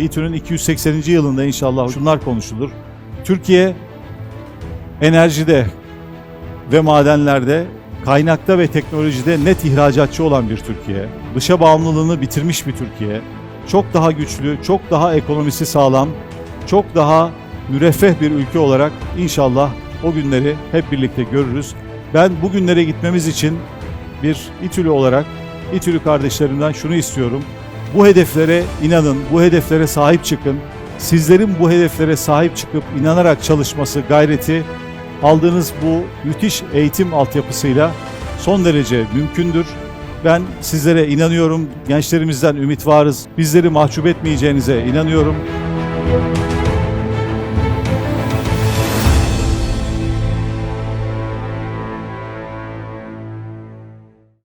İTÜ'nün 280. yılında inşallah şunlar konuşulur. Türkiye enerjide ve madenlerde, kaynakta ve teknolojide net ihracatçı olan bir Türkiye. Dışa bağımlılığını bitirmiş bir Türkiye. Çok daha güçlü, çok daha ekonomisi sağlam, çok daha müreffeh bir ülke olarak inşallah o günleri hep birlikte görürüz. Ben bu günlere gitmemiz için bir İTÜ'lü olarak İTÜ'lü kardeşlerimden şunu istiyorum. Bu hedeflere inanın, bu hedeflere sahip çıkın. Sizlerin bu hedeflere sahip çıkıp inanarak çalışması, gayreti aldığınız bu müthiş eğitim altyapısıyla son derece mümkündür. Ben sizlere inanıyorum. Gençlerimizden ümit varız. Bizleri mahcup etmeyeceğinize inanıyorum.